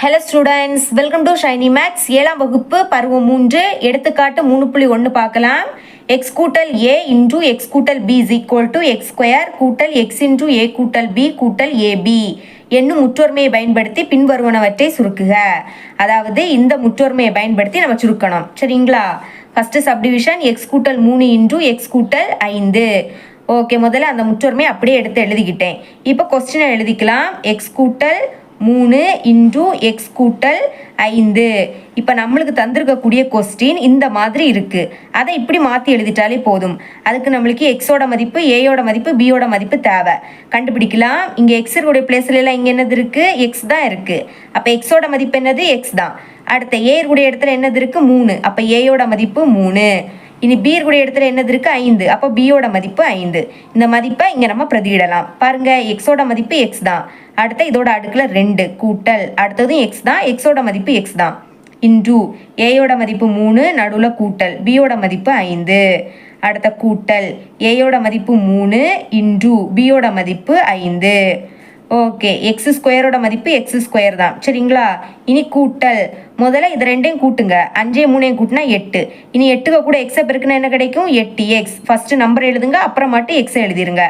Hello students welcome to Shiny Maths ஏழாம் வகுப்பு பருவம் மூன்று எடுத்துக்காட்டு மூணு புள்ளி ஒன்று பார்க்கலாம். எக்ஸ் கூட்டல் ஏ இன்டூ எக்ஸ் கூட்டல் b is equal to x square கூட்டல் எக்ஸ் இன்டூ ஏ கூட்டல் பி கூட்டல் ஏபி என்னும் முற்றொருமையை பயன்படுத்தி பின்வருவனவற்றை சுருக்குக. அதாவது இந்த முற்றொருமையை பயன்படுத்தி நம்ம சுருக்கணும். சரிங்களா? ஃபஸ்ட்டு சப்டிவிஷன் எக்ஸ் கூட்டல் மூணு இன்டூ எக்ஸ் கூட்டல் ஐந்து. ஓகே முதல்ல அந்த முற்றொருமையை அப்படியே எடுத்து எழுதிக்கிட்டேன். இப்போ கொஸ்டினை எழுதிக்கலாம். எக்ஸ் கூட்டல் மூணு இன்டூ எக்ஸ் கூட்டல் ஐந்து. இப்போ நம்மளுக்கு தந்திருக்கக்கூடிய கொஸ்டின் இந்த மாதிரி இருக்குது அதை இப்படி மாற்றி எழுதிட்டாலே போதும். அதுக்கு நம்மளுக்கு எக்ஸோட மதிப்பு ஏயோட மதிப்பு பியோட மதிப்பு தேவை. கண்டுபிடிக்கலாம். இங்கே எக்ஸ் இருக்கக்கூடிய பிளேஸ்ல இங்கே என்னது இருக்குது எக்ஸ் தான் இருக்குது அப்போ எக்ஸோட மதிப்பு என்னது? எக்ஸ் தான். அடுத்த ஏ இருக்கக்கூடிய இடத்துல என்னது இருக்குது மூணு. அப்போ ஏயோட மதிப்பு மூணு. இனி பீர் கூட இடத்துல என்னது இருக்குது ஐந்து. அப்போ பியோட மதிப்பு ஐந்து. இந்த மதிப்பை இங்கே நம்ம பிரதியிடலாம். பாருங்கள் எக்ஸோட மதிப்பு எக்ஸ் தான். அடுத்த இதோட அடுக்கில் ரெண்டு கூட்டல். அடுத்ததும் எக்ஸ் தான். எக்ஸோட மதிப்பு எக்ஸ் தான். இன்டூ ஏயோட மதிப்பு மூணு நடுவில் கூட்டல். பியோட மதிப்பு ஐந்து. அடுத்த கூட்டல். ஏயோட மதிப்பு மூணு இன்டூ பியோட மதிப்பு ஐந்து. ஓகே எக்ஸ் ஸ்கொயரோட மதிப்பு எக்ஸ் ஸ்கொயர் தான். சரிங்களா? இனி கூட்டல். முதல்ல இது ரெண்டையும் கூட்டுங்க. அஞ்சே மூணையும் கூட்டினா எட்டு. இனி எட்டுக்கு கூட எக்ஸை பெருக்குனா என்ன கிடைக்கும்? எட்டு எக்ஸ் ஃபஸ்ட்டு நம்பர் எழுதுங்க அப்புறம் மட்டும் எக்ஸை எழுதிருங்க.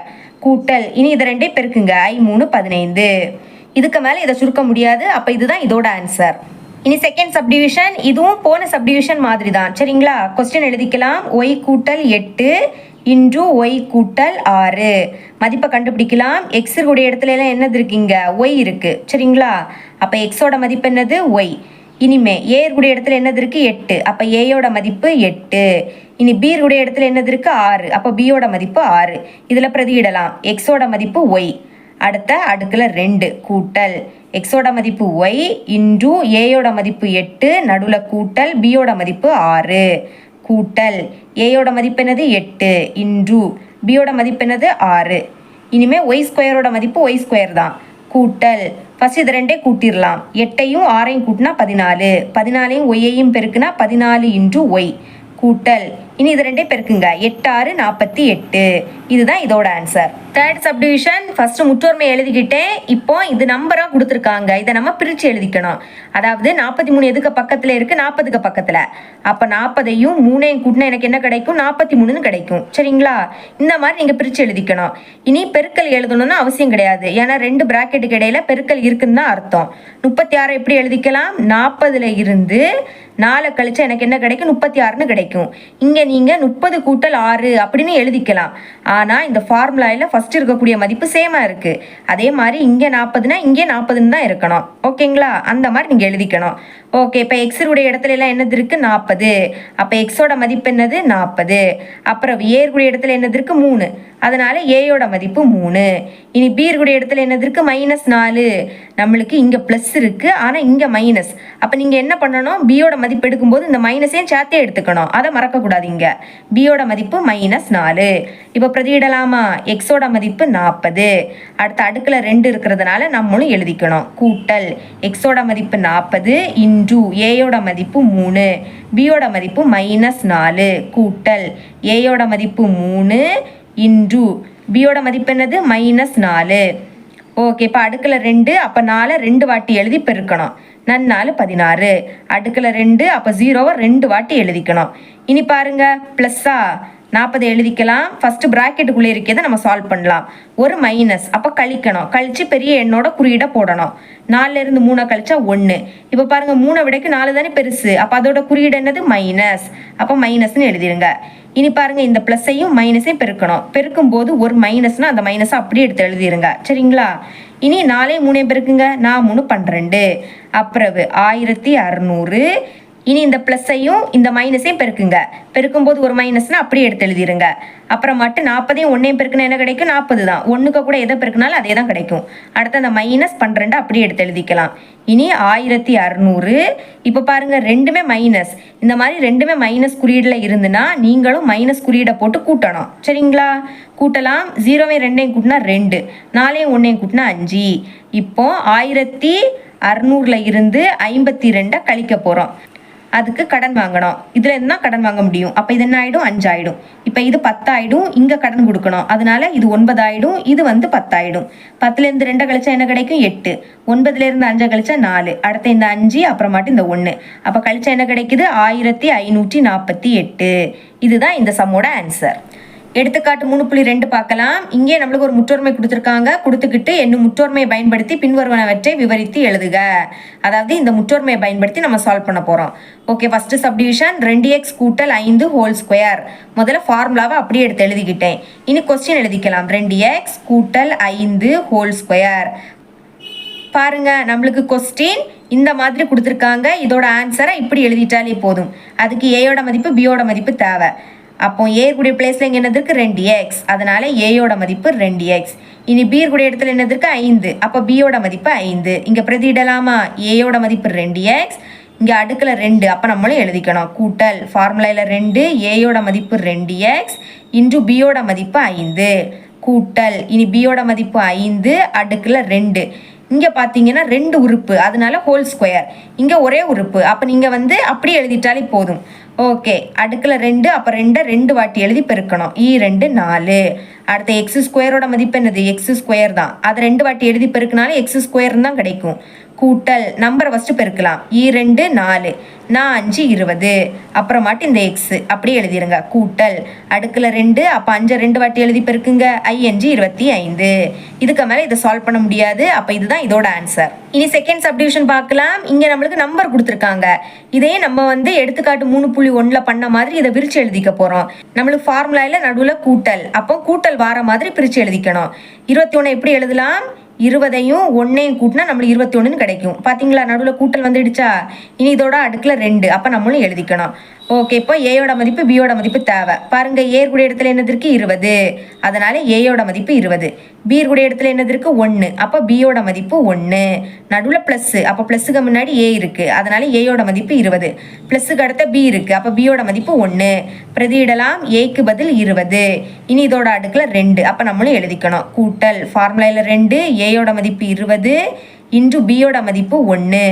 கூட்டல். இனி இதை ரெண்டையும் பெருக்குங்க. ஐ மூணு பதினைந்து. இதுக்கு மேலே இதை சுருக்க முடியாது. அப்போ இதுதான் இதோட ஆன்சர் இனி செகண்ட் சப்டிவிஷன் இதுவும் போன சப்டிவிஷன் மாதிரி தான் சரிங்களா? கொஸ்டின் எழுதிக்கலாம். ஒய் கூட்டல் எட்டு. இன்டூ ஒய் கூட்டல் ஆறு. மதிப்பை கண்டுபிடிக்கலாம். எக்ஸ் இருக்கக்கூடிய இடத்துல எல்லாம் என்னது இருக்குங்க? ஒய் இருக்குது சரிங்களா? அப்போ எக்ஸோட மதிப்பு என்னது? ஒய் இனிமே ஏ இருக்கக்கூடிய இடத்துல என்னது இருக்குது எட்டு. அப்போ ஏயோட மதிப்பு எட்டு. இனி பி இருக்கக்கூடிய இடத்துல என்னது இருக்குது ஆறு. அப்போ பியோட மதிப்பு ஆறு. இதில் பிரதியிடலாம். எக்ஸோட மதிப்பு ஒய் அடுத்த அடுக்கில் ரெண்டு. கூட்டல். எக்ஸோட மதிப்பு ஒய் இன்டூ ஏயோட மதிப்பு எட்டு. நடுவில் கூட்டல். பியோட மதிப்பு ஆறு. கூட்டல். ஏயோட மதிப்பு என்னது? எட்டு. இன்று பியோட மதிப்பு என்னது? ஆறு. இனிமே ஒய் ஸ்கொயரோட மதிப்பு ஒய் ஸ்கொயர் தான். கூட்டல். ஃபஸ்ட் இது ரெண்டே கூட்டிடலாம் எட்டையும் ஆறையும் கூட்டினா பதினாலு. பதினாலையும் ஒய்யையும் பெருக்குனா பதினாலு இன்று ஒய் கூட்டல். இனி இது ரெண்டே பெருக்குங்க. எட்டு ஆறு நாற்பத்தி எட்டு. இதுதான் இதோட ஆன்சர் தேர்ட் சப்டிவிஷன் ஃபர்ஸ்ட் முற்றோர்மை எழுதிக்கிட்டேன். இப்போ இது நம்பராக கொடுத்துருக்காங்க. இதை நம்ம பிரித்து எழுதிக்கணும். அதாவது நாற்பத்தி மூணு எதுக்கு பக்கத்தில் இருக்குது நாற்பதுக்கு பக்கத்தில். அப்போ நாற்பதையும் மூணையும் கூட்டினா எனக்கு என்ன கிடைக்கும்? நாற்பத்தி மூணுன்னு கிடைக்கும். சரிங்களா? இந்த மாதிரி நீங்கள் பிரித்து எழுதிக்கணும். இனி பெருக்கல் எழுதணும்னு அவசியம் கிடையாது. ஏன்னா ரெண்டு பிராக்கெட்டுக்கு இடையில பெருக்கல் இருக்குன்னு தான் அர்த்தம். முப்பத்தி ஆறு எப்படி எழுதிக்கலாம்? நாற்பதுல இருந்து நாலை கழிச்சு எனக்கு என்ன கிடைக்கும்? முப்பத்தி ஆறுன்னு கிடைக்கும். இங்கே நீங்கள் முப்பது கூட்டல் ஆறு அப்படின்னு எழுதிக்கலாம். ஆனால் இந்த ஃபார்முலாவில் ஃபஸ்ட் இருக்கக்கூடிய மதிப்பு சேமாக இருக்குது அதே மாதிரி இங்கே நாற்பதுனா இங்கே நாற்பதுன்னு தான் இருக்கணும். ஓகேங்களா அந்த மாதிரி நீங்கள் எழுதிக்கணும். ஓகே இப்போ எக்ஸருடைய இடத்துல எல்லாம் என்னது இருக்குது நாற்பது அப்போ எக்ஸோட மதிப்பு என்னது? நாற்பது அப்புறம் ஏற்குடைய இடத்துல என்னது இருக்குது மூணு. அதனால் ஏயோட மதிப்பு மூணு. இனி பீருடைய இடத்துல என்னது இருக்குது மைனஸ் நாலு. நம்மளுக்கு இங்கே ப்ளஸ் இருக்குது ஆனால் இங்கே மைனஸ் அப்போ நீங்கள் என்ன பண்ணணும்? பியோட மதிப்பு எடுக்கும்போது இந்த மைனஸையும் சேர்த்தே எடுத்துக்கணும். அதை மறக்கக்கூடாது இங்கே பியோட மதிப்பு மைனஸ் நாலு. இப்போ பிரதியிடலாமா? எக்ஸோட மதிப்பு நாற்பது அடுத்த அடுக்கில் ரெண்டு இருக்கிறதுனால நம்மளும் எழுதிக்கணும். கூட்டல். எக்ஸோட மதிப்பு நாற்பது இன்டூ ஏயோட மதிப்பு மூணு. பியோட மதிப்பு மைனஸ் நாலு. கூட்டல். ஏயோட மதிப்பு மூணு இன்டூ பியோட மதிப்பு என்னது? மைனஸ் நாலு. ஓகே இப்போ அடுக்கில் ரெண்டு அப்போ நாலு ரெண்டு வாட்டி எழுதி பெருக்கணும். நன்னாலு பதினாறு. அடுக்கில் ரெண்டு அப்போ ஜீரோவை ரெண்டு வாட்டி எழுதிக்கணும். இனி பாருங்க ப்ளஸ்ஸா நாற்பது எழுதிக்கலாம். ஃபஸ்ட்டு ப்ராக்கெட்டுக்குள்ளே இருக்கிறத நம்ம சால்வ் பண்ணலாம். ஒரு மைனஸ் அப்போ கழிக்கணும். கழித்து பெரிய எண்ணோட குறியீடை போடணும். நாலுலேருந்து மூணை கழிச்சா ஒன்று இப்போ பாருங்கள் மூணை விடைக்கு நாலு தானே பெருசு. அப்போ அதோட குறியீடு என்னது? மைனஸ் அப்போ மைனஸ்னு எழுதிருங்க. இனி பாருங்க இந்த ப்ளஸ்ஸையும் மைனஸையும் பெருக்கணும். பெருக்கும் போது ஒரு மைனஸ்னா அந்த மைனஸை அப்படியே எடுத்து எழுதிருங்க. சரிங்களா? இனி நாலே மூணே பெருக்குங்க. நான் மூணு பன்னிரெண்டு. அப்புறவு ஆயிரத்தி அறநூறு. இனி இந்த ப்ளஸ்ஸையும் இந்த மைனஸையும் பெருக்குங்க. பெருக்கும்போது ஒரு மைனஸ்னால் அப்படியே எடுத்து எழுதிருங்க. அப்புறம் மட்டும் நாற்பதையும் ஒன்றையும் பெருக்குனா என்ன கிடைக்கும்? நாற்பது தான். ஒன்றுக்கு கூட எதை பெருக்குனாலும் அதே தான் கிடைக்கும். அடுத்து அந்த மைனஸ் பன்னிரெண்டு அப்படியே எடுத்து எழுதிக்கலாம். இனி ஆயிரத்தி அறநூறு. இப்போ பாருங்கள் ரெண்டுமே மைனஸ் இந்த மாதிரி ரெண்டுமே மைனஸ் குறியீடில் இருந்துன்னா நீங்களும் மைனஸ் குறியீடை போட்டு கூட்டணும். சரிங்களா? கூட்டலாம். ஜீரோவையும் ரெண்டையும் கூட்டினா ரெண்டு. நாலையும் ஒன்றையும் கூட்டினா அஞ்சு. இப்போ ஆயிரத்தி அறநூறில் இருந்து ஐம்பத்தி ரெண்டை கழிக்க போகிறோம் அதுக்கு கடன் வாங்கணும். இதுல இருந்தா தான் கடன் வாங்க முடியும். அப்ப இது என்ன ஆயிடும்? அஞ்சாயிடும். இப்ப இது பத்தாயிடும். இங்க கடன் கொடுக்கணும். அதனால இது ஒன்பதாயிடும். இது வந்து பத்தாயிடும். பத்துல இருந்து ரெண்டை கழிச்சா என்ன கிடைக்கும்? எட்டு. ஒன்பதுல இருந்து அஞ்சை கழிச்சா நாலு. அடுத்த இந்த அஞ்சு அப்புறமாட்டு இந்த ஒண்ணு. அப்ப கழிச்சா என்ன கிடைக்குது? ஆயிரத்தி ஐநூற்றி நாற்பத்தி எட்டு. இதுதான் இந்த சம்மோட ஆன்சர் எடுத்துக்காட்டு மூணு புள்ளி ரெண்டு பார்க்கலாம். இங்கே நம்மளுக்கு ஒரு முற்றொருமை கொடுத்துருக்காங்க. கொடுத்துக்கிட்டு என்னும் முற்றொருமையை பயன்படுத்தி பின்வருவனவற்றை விவரித்து எழுதுக. அதாவது இந்த முற்றொருமையை பயன்படுத்தி நம்ம சால்வ் பண்ண போகிறோம் ஓகே ஃபஸ்ட்டு சப்டிவிஷன் ரெண்டு எக்ஸ் கூட்டல் ஐந்து ஹோல் ஸ்கொயர் முதல்ல ஃபார்முலாவை அப்படியே எடுத்து எழுதிக்கிட்டேன். இனி கொஸ்டின் எழுதிக்கலாம். ரெண்டு எக்ஸ் கூட்டல் ஐந்து ஹோல் ஸ்கொயர் பாருங்க நம்மளுக்கு கொஸ்டின் இந்த மாதிரி கொடுத்துருக்காங்க. இதோட ஆன்சரை இப்படி எழுதிட்டாலே போதும். அதுக்கு ஏயோட மதிப்பு பியோட மதிப்பு தேவை. அப்போ ஏ கூடிய பிளேஸில் இங்கே என்னது இருக்குது ரெண்டு எக்ஸ் அதனால் ஏயோட மதிப்பு ரெண்டு எக்ஸ் இனி பி கூடிய இடத்துல என்னது இருக்குது ஐந்து. அப்போ பியோட மதிப்பு ஐந்து. இங்கே பிரதியிடலாமா ஏயோட மதிப்பு ரெண்டு எக்ஸ் இங்கே அடுக்கில் ரெண்டு. அப்போ நம்மளும் எழுதிக்கணும். கூட்டல் ஃபார்முலாவில் ரெண்டு ஏயோட மதிப்பு ரெண்டு எக்ஸ் இன்டு பியோட மதிப்பு ஐந்து. கூட்டல். இனி பியோட மதிப்பு ஐந்து அடுக்கில் ரெண்டு. இங்கே பார்த்தீங்கன்னா ரெண்டு உறுப்பு. அதனால ஹோல் ஸ்கொயர் இங்கே ஒரே உறுப்பு. அப்போ நீங்கள் வந்து அப்படியே எழுதிட்டாலே போதும். ஓகே அடுக்கில் ரெண்டு அப்போ ரெண்டை ரெண்டு வாட்டி எழுதி பெருக்கணும். ஈ ரெண்டு நாலு. அடுத்த எக்ஸ் ஸ்கொயரோட மதிப்பு என்னது? எக்ஸ் ஸ்கொயர் தான். அதை ரெண்டு வாட்டி எழுதி பெருக்கினாலும் எக்ஸ் ஸ்கொயர் தான் கிடைக்கும். கூட்டல் நம்பரை ஃபஸ்ட்டு பெருக்கலாம். இரண்டு நாலு. நான் அஞ்சு இருபது. அப்புறமாட்டு இந்த எக்ஸு அப்படியே எழுதிருங்க. கூட்டல். அடுக்கில் ரெண்டு அப்போ அஞ்சை ரெண்டு வாட்டி எழுதி பெருக்குங்க. ஐ அஞ்சு இருபத்தி ஐந்து. இதுக்கு மேலே இதை சால்வ் பண்ண முடியாது. அப்போ இதுதான் இதோட ஆன்சர் இனி செகண்ட் சப்டிவிஷன் பார்க்கலாம். இங்கே நம்மளுக்கு நம்பர் கொடுத்துருக்காங்க. இதே நம்ம வந்து எடுத்துக்காட்டு மூணு புள்ளி ஒன்றில் பண்ண மாதிரி இதை விரிச்சு எழுதிக்க போகிறோம் நம்மளுக்கு ஃபார்முலாவில் நடுவில் கூட்டல். அப்போ கூட்டல் வார மாதிரி பிரித்து எழுதிக்கணும். இருபத்தி ஒன்று எப்படி எழுதலாம்? இருபதையும் ஒன்றையும் கூட்டினா நம்மளுக்கு இருபத்தி ஒன்றுன்னு கிடைக்கும். பார்த்தீங்களா நடுவில் கூட்டல் வந்துடுச்சா? இனி இதோட அடுக்கில் ரெண்டு. அப்போ நம்மளும் எழுதிக்கணும். ஓகே இப்போ ஏயோட மதிப்பு பியோட மதிப்பு தேவை. பாருங்க ஏர் கூடிய இடத்துல என்னது இருபது. அதனால ஏயோட மதிப்பு இருபது. பீர் இடத்துல என்னது இருக்குது ஒன்று அப்போ பியோட மதிப்பு ஒன்று நடுவில் ப்ளஸ்ஸு அப்போ ப்ளஸ்ஸுக்கு முன்னாடி ஏ இருக்குது அதனால ஏயோட மதிப்பு இருபது. ப்ளஸ்ஸுக்கு அடுத்த பி இருக்கு. அப்போ பியோட மதிப்பு ஒன்று பிரதியிடலாம். ஏக்கு பதில் இருபது. இனி இதோட அடுக்கில் ரெண்டு. அப்போ நம்மளும் எழுதிக்கணும். கூட்டல். ஃபார்முலாவில் ரெண்டு. ஏ ஏயோட மதிப்பு இருபது இன்ட்டு பியோட மதிப்பு ஒன்று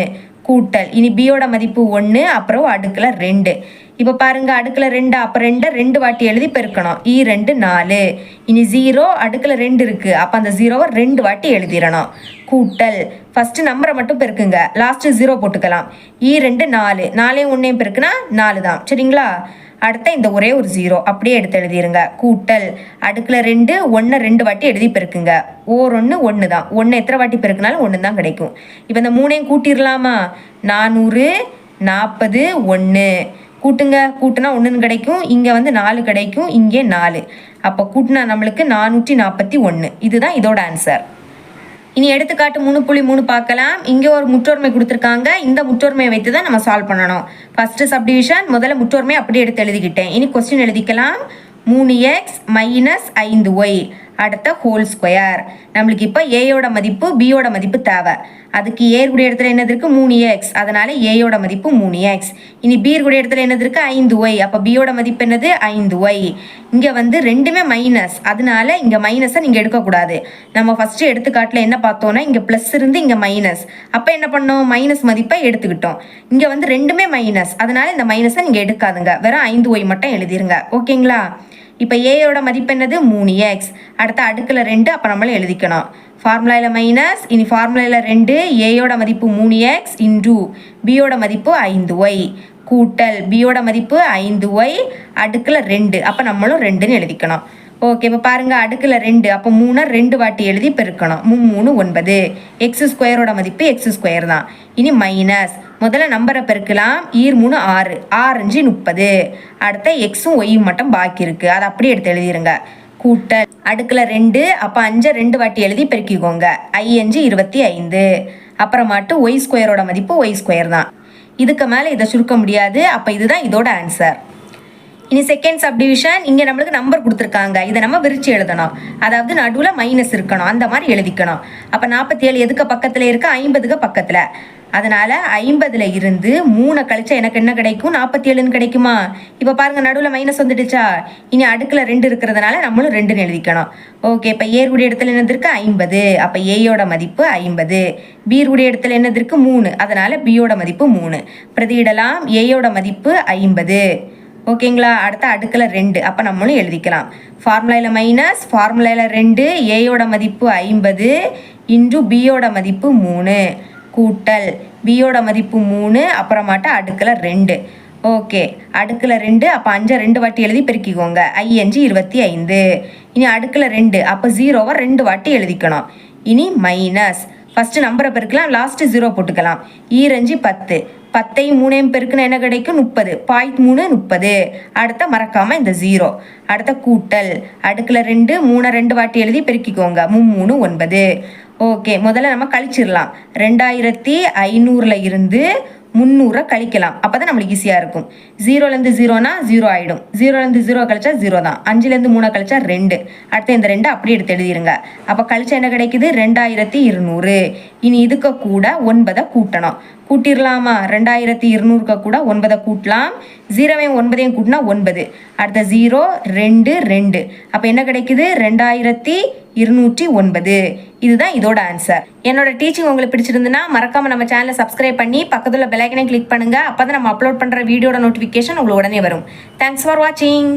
கூட்டல். இனி பியோட மதிப்பு ஒன்று அப்புறம் அடுக்கில் ரெண்டு. இப்போ பாருங்க அடுக்கில் ரெண்டு அப்போ ரெண்டை ரெண்டு வாட்டி எழுதி பெருக்கணும். இ ரெண்டு நாலு. இனி ஜீரோ அடுக்கில் ரெண்டு இருக்குது அப்போ அந்த ஜீரோவை ரெண்டு வாட்டி எழுதிடணும். கூட்டல். ஃபஸ்ட்டு நம்பரை மட்டும் பெருக்குங்க. லாஸ்ட்டு ஜீரோ போட்டுக்கலாம். இ ரெண்டு நாலு. நாலையும் ஒன்றையும் பெருக்குனா நாலு தான் சரிங்களா? அடுத்த இந்த ஒரே ஒரு ஜீரோ அப்படியே எடுத்து எழுதிருங்க. கூட்டல். அடுக்கில் ரெண்டு ஒன்றை ரெண்டு வாட்டி எழுதி பெருக்குங்க. ஓர் ஒன்று ஒன்று தான். ஒன்று எத்தனை வாட்டி பெருக்குனாலும் ஒன்று தான் கிடைக்கும். இப்போ இந்த மூணையும் கூட்டிடலாமா நானூறு நாற்பது ஒன்று கூட்டுங்க. கூட்டுனா ஒன்றுன்னு கிடைக்கும். இங்கே வந்து நாலு கிடைக்கும். இங்கே நாலு. அப்போ கூட்டினா நம்மளுக்கு நானூற்றி நாற்பத்தி ஒன்று இதுதான் இதோட ஆன்சர் இனி எடுத்துக்காட்டு மூணு புள்ளி மூணு பார்க்கலாம். இங்கே ஒரு முற்றோர்மை கொடுத்துருக்காங்க. இந்த முற்றோர்மையை வைத்து தான் நம்ம சால்வ் பண்ணணும். ஃபஸ்ட்டு சப்டிவிஷன் முதல்ல முற்றோர்மை அப்படியே எடுத்து எழுதிக்கிட்டேன். இனி கொஸ்டின் எழுதிக்கலாம். மூணு எக்ஸ் மைனஸ் ஐந்து ஒய் அடுத்த ஹோல் ஸ்கொயர் நம்மளுக்கு இப்போ ஏயோட மதிப்பு பியோட மதிப்பு தேவை. அதுக்கு ஏர் கூடிய இடத்துல என்னது இருக்குது மூணு எக்ஸ் அதனால் ஏயோட மதிப்பு மூணு எக்ஸ் இனி பீர் கூடிய இடத்துல என்னது இருக்குது ஐந்து ஒய் அப்போ பியோட மதிப்பு என்னது? ஐந்து ஒய் இங்கே வந்து ரெண்டுமே மைனஸ் அதனால இங்கே மைனஸை நீங்கள் எடுக்கக்கூடாது. நம்ம ஃபஸ்ட்டு எடுத்துக்காட்டில் என்ன பார்த்தோன்னா இங்கே ப்ளஸ் இருந்து இங்கே மைனஸ் அப்போ என்ன பண்ணோம்? மைனஸ் மதிப்பை எடுத்துக்கிட்டோம். இங்கே வந்து ரெண்டுமே மைனஸ் அதனால் இந்த மைனஸை நீங்கள் எடுக்காதுங்க. வெறும் ஐந்து ஒய் மட்டும் எழுதிருங்க. ஓகேங்களா இப்போ ஏயோட மதிப்பு என்னது? மூணு எக்ஸ் அடுத்த அடுக்கில் ரெண்டு அப்போ நம்மளும் எழுதிக்கணும். ஃபார்முலாவில் மைனஸ் இனி ஃபார்முலாவில் ரெண்டு ஏயோட மதிப்பு மூணு எக்ஸ் இன்டூ பியோட மதிப்பு ஐந்து ஒய் கூட்டல் பியோட மதிப்பு ஐந்து ஒய் அடுக்கில் ரெண்டு அப்போ நம்மளும் ரெண்டுன்னு எழுதிக்கணும். ஓகே இப்போ பாருங்கள் அடுக்கில் ரெண்டு அப்போ மூணை ரெண்டு வாட்டி எழுதி பெருக்கணும். மூணு ஒன்பது. எக்ஸ் ஸ்கொயரோட மதிப்பு எக்ஸ் ஸ்கொயர் தான். இனி மைனஸ் முதல்ல நம்பரை பெருக்கலாம். ஈர் மூணு ஆறு. ஆறஞ்சு முப்பது. அடுத்த எக்ஸும் ஒய்யும் மட்டும் பாக்கி இருக்குது அதை அப்படியே எடுத்து எழுதிருங்க. கூட்டல். அடுக்கில் ரெண்டு அப்போ அஞ்சை ரெண்டு வாட்டி எழுதி பெருக்கிக்கோங்க. ஐ அஞ்சு இருபத்தி ஐந்து. அப்புறமாட்டு ஒய் ஸ்கொயரோட மதிப்பு ஒய் ஸ்கொயர் தான். இதுக்கு மேலே இதை சுருக்க முடியாது. அப்போ இதுதான் இதோட ஆன்சர் இனி செகண்ட் சப்டிவிஷன் இங்கே நம்மளுக்கு நம்பர் கொடுத்துருக்காங்க. இதை நம்ம விரிச்சு எழுதணும். அதாவது நடுவில் மைனஸ் இருக்கணும். அந்த மாதிரி எழுதிக்கணும். அப்போ நாற்பத்தி ஏழு எதுக்கு பக்கத்தில் இருக்கு? ஐம்பதுக்கு பக்கத்தில். அதனால் ஐம்பதில் இருந்து மூணை கழிச்சா எனக்கு என்ன கிடைக்கும்? நாற்பத்தி ஏழுன்னு கிடைக்குமா? இப்போ பாருங்கள் நடுவில் மைனஸ் வந்துடுச்சா? இனி அடுக்கில் ரெண்டு இருக்கிறதுனால நம்மளும் ரெண்டுன்னு எழுதிக்கணும். ஓகே இப்போ ஏருடைய இடத்துல என்னது ஐம்பது. அப்போ ஏயோட மதிப்பு ஐம்பது. பீருடைய இடத்துல என்னது இருக்குது மூணு. அதனால் பியோட மதிப்பு மூணு. பிரதியிடலாம். ஏயோட மதிப்பு ஐம்பது. ஓகேங்களா? அடுத்த அடுக்கில் ரெண்டு. அப்போ நம்மளும் எழுதிக்கலாம். ஃபார்முலாவில் மைனஸ் ஃபார்முலாவில் ரெண்டு. ஏயோட மதிப்பு ஐம்பது இன்டு பியோட மதிப்பு மூணு. கூட்டல். பியோட மதிப்பு மூணு அப்புறமாட்ட அடுக்கில் ரெண்டு. ஓகே. அடுக்கில் ரெண்டு. அப்போ அஞ்சை ரெண்டு வாட்டி எழுதி பெருக்கிக்கோங்க. ஐயஞ்சு இருபத்தி ஐந்து. இனி அடுக்கில் ரெண்டு. அப்போ ஜீரோவை ரெண்டு வாட்டி எழுதிக்கணும். இனி மைனஸ் ஃபஸ்ட்டு நம்பரை பெருக்கலாம். லாஸ்ட்டு ஜீரோ போட்டுக்கலாம். E ஈரஞ்சு பத்து. பத்தையும் மூணையும் பெருக்குனா என்ன கிடைக்கும்? முப்பது. பாயிண்ட் மூணு முப்பது. அடுத்த மறக்காம இந்த ஜீரோ அடுத்த கூட்டல். அடுக்கில் ரெண்டு மூணை ரெண்டு வாட்டி எழுதி பெருக்கிக்கோங்க. மூணு ஒன்பது. ஓகே முதல்ல நம்ம கழிச்சிடலாம். ரெண்டாயிரத்தி ஐநூறில் இருந்து முந்நூறுரூவா கழிக்கலாம். அப்போ தான் நம்மளுக்கு ஈஸியாக இருக்கும். ஜீரோலேருந்து ஜீரோனா ஜீரோ ஆகிடும் ஜீரோலேருந்து ஜீரோ கழிச்சா ஜீரோ தான். அஞ்சுலேருந்து மூணு கழிச்சா ரெண்டு. அடுத்து இந்த ரெண்டு அப்படியே எடுத்து எழுதிருங்க. அப்போ கழிச்சா என்ன கிடைக்குது? ரெண்டாயிரத்தி இருநூறு. இனி இதுக்கு கூட ஒன்பதை கூட்டணும். கூட்டிடலாமா ரெண்டாயிரத்தி இருநூறுக்கு கூட ஒன்பதை கூட்டலாம். ஜீரோவையும் ஒன்பதையும் கூட்டினா ஒன்பது. அடுத்த ஜீரோ ரெண்டு ரெண்டு. அப்போ என்ன கிடைக்குது? ரெண்டாயிரத்தி இருநூற்றி ஒன்பது. இதுதான் இதோட ஆன்சர் என்னோட டீச்சிங் உங்களுக்கு பிடிச்சிருந்துன்னா மறக்காம நம்ம சேனலை சப்ஸ்கிரைப் பண்ணி பக்கத்தில் பெல் ஐக்கனை கிளிக் பண்ணுங்க. அப்பதான் நம்ம அப்லோட் பண்ணுற வீடியோட நோட்டிஃபிகேஷன் உங்களுக்கு உடனே வரும். தேங்க்ஸ் ஃபார் வாட்சிங்